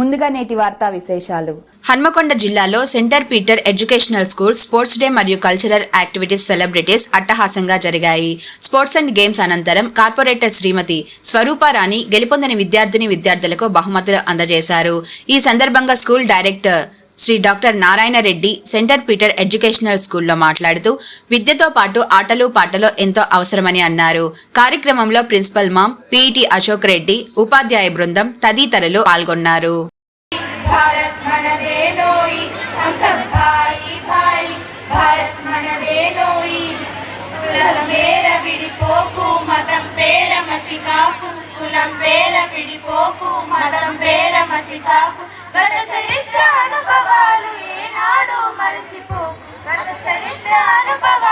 ముందుగా నేటి వార్తా విశేషాలు. హన్మకొండ జిల్లాలో center Peter educational school sports day మరియు కల్చరల్ యాక్టివిటీస్ సెలబ్రిటీస్ అట్టహాసంగా జరిగాయి. స్పోర్ట్స్ అండ్ గేమ్స్ అనంతరం కార్పొరేటర్ శ్రీమతి స్వరూపారాణి గెలుపొందని విద్యార్థిని విద్యార్థులకు బహుమతులు అందజేశారు. ఈ సందర్భంగా school director Shri doctor Narayana Reddy center Peter educational స్కూల్లో మాట్లాడుతూ విద్యతో పాటు ఆటలు పాటలు ఎంతో అవసరమని అన్నారు. కార్యక్రమంలో principal ma'am PET Ashok Reddy ఉపాధ్యాయ బృందం తదితరులు పాల్గొన్నారు. కులం పేర విడిపోకు పేర గత చరిత్ర అనుభవాలు ఏనాడు మరచిపో. గత చరిత్ర అనుభవాలు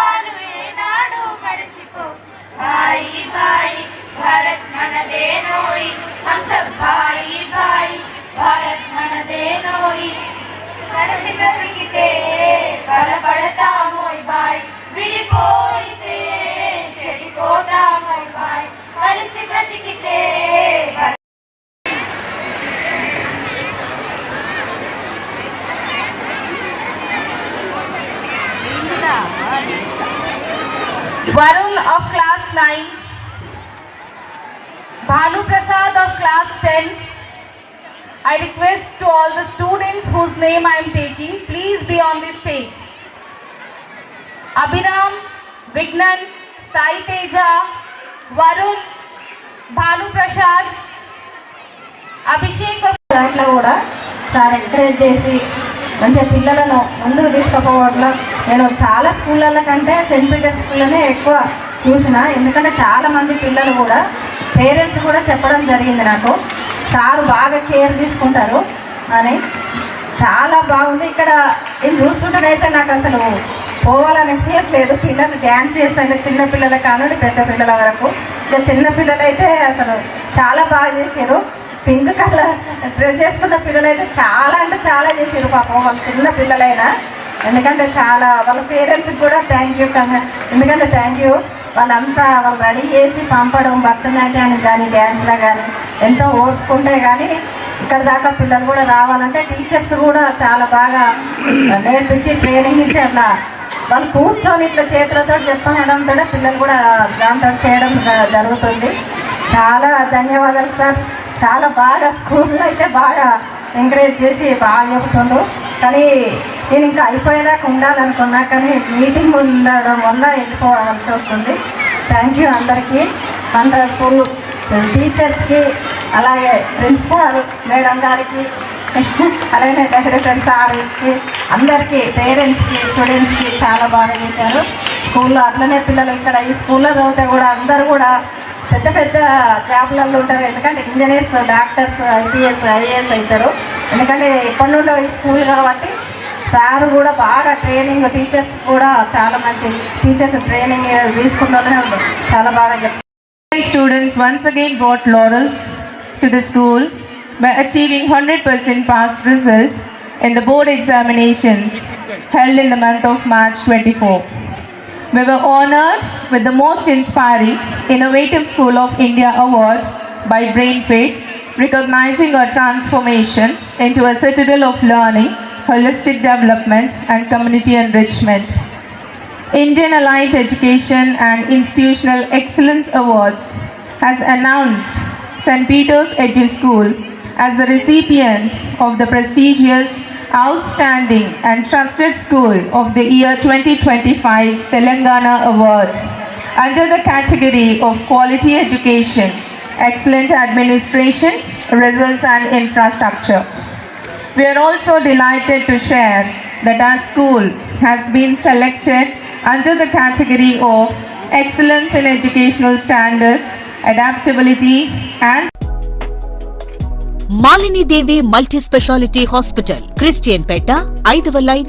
Varun of class 9, Bhanu Prasad of class 10. I request to all the students whose name I am taking, please be on the stage. Abhinam, Vignan, Sai Teja, Varun, Bhanu Prasad, Abhishek of దాంట్లో కూడా sir encourage చేసి మంచిగా పిల్లలను ముందుకు తీసుకుపోవడంలో నేను చాలా స్కూళ్ళ కంటే సెయింట్ పీటర్ స్కూల్లోనే ఎక్కువ చూసిన. ఎందుకంటే చాలామంది పిల్లలు కూడా పేరెంట్స్ కూడా చెప్పడం జరిగింది నాకు. సార్ బాగా కేర్ తీసుకుంటారు అని. చాలా బాగుంది. ఇక్కడ నేను చూస్తుంటేనైతే నాకు అసలు పోవాలనిపించట్లేదు పిల్లలు డ్యాన్స్ చేస్తారు చిన్న పిల్లల కానుండి పెద్ద పిల్లల వరకు. ఇక చిన్న అయితే అసలు చాలా బాగా చేశారు పింక్ కలర్ డ్రెస్ వేసుకున్న పిల్లలు అయితే చాలా అంటే చాలా చేసారు పాపం వాళ్ళు చిన్న పిల్లలైనా. ఎందుకంటే చాలా వాళ్ళ పేరెంట్స్కి కూడా థ్యాంక్ యూ ఎందుకంటే థ్యాంక్ యూ వాళ్ళంతా వాళ్ళు రెడీ చేసి పంపడం భరతనాట్యానికి కానీ డ్యాన్స్లో కానీ ఎంతో ఓర్పుకుంటే కానీ ఇక్కడ దాకా పిల్లలు కూడా రావాలంటే టీచర్స్ కూడా చాలా బాగా నేర్పించి ట్రైనింగ్ ఇచ్చి అట్లా వాళ్ళు కూర్చొని ఇట్లా చేతులతో చెప్పడంతో పిల్లలు కూడా దాంతో చేయడం జ- జరుగుతుంది. చాలా ధన్యవాదాలు సార్. చాలా బాగా స్కూల్లో అయితే బాగా ఎంకరేజ్ చేసి బాగా చెబుతుండ్రు. కానీ నేను ఇంకా అయిపోయేదాకా ఉండాలనుకున్నా కానీ మీటింగ్ ఉండడం వల్ల వెళ్ళిపోవాల్సి వస్తుంది. థ్యాంక్ యూ అందరికీ. వండర్ఫుల్ టీచర్స్కి అలాగే ప్రిన్సిపాల్ మేడం గారికి అలాగే డైరెక్టర్ సార్కి అందరికీ పేరెంట్స్కి స్టూడెంట్స్కి చాలా బాగా చేశారు. స్కూల్లో అట్లనే పిల్లలు ఇక్కడ ఈ స్కూల్లో చదివితే కూడా అందరూ కూడా పెద్ద పెద్ద జాబ్లలో ఉంటారు. ఎందుకంటే ఇంజనీర్స్ డాక్టర్స్ ఐపీఎస్ ఐఏఎస్ అవుతారు. ఎందుకంటే ఎప్పటి నుండో ఈ స్కూల్ కాబట్టి సార్ కూడా బాగా ట్రైనింగ్ టీచర్స్ కూడా చాలా మంచి టీచర్స్ ట్రైనింగ్ తీసుకుంటూనే చాలా బాగా చెప్తారు students once again brought laurels to the school by achieving 100% pass results in the board examinations held in the month of March 24. We were honored with the most inspiring Innovative School of India Award by BrainFit, recognizing our transformation into a citadel of learning, holistic development, and community enrichment. Indian Allied Education and Institutional Excellence Awards has announced St. Peter's Edu School as the recipient of the prestigious Outstanding and Trusted School of the Year 2025 Telangana Award under the category of Quality Education, Excellent Administration, Results and Infrastructure. We are also delighted to share that our school has been selected under the category of Excellence in Educational Standards, Adaptability and Malinidevi multi speciality hospital Christian Peta ఐదవ line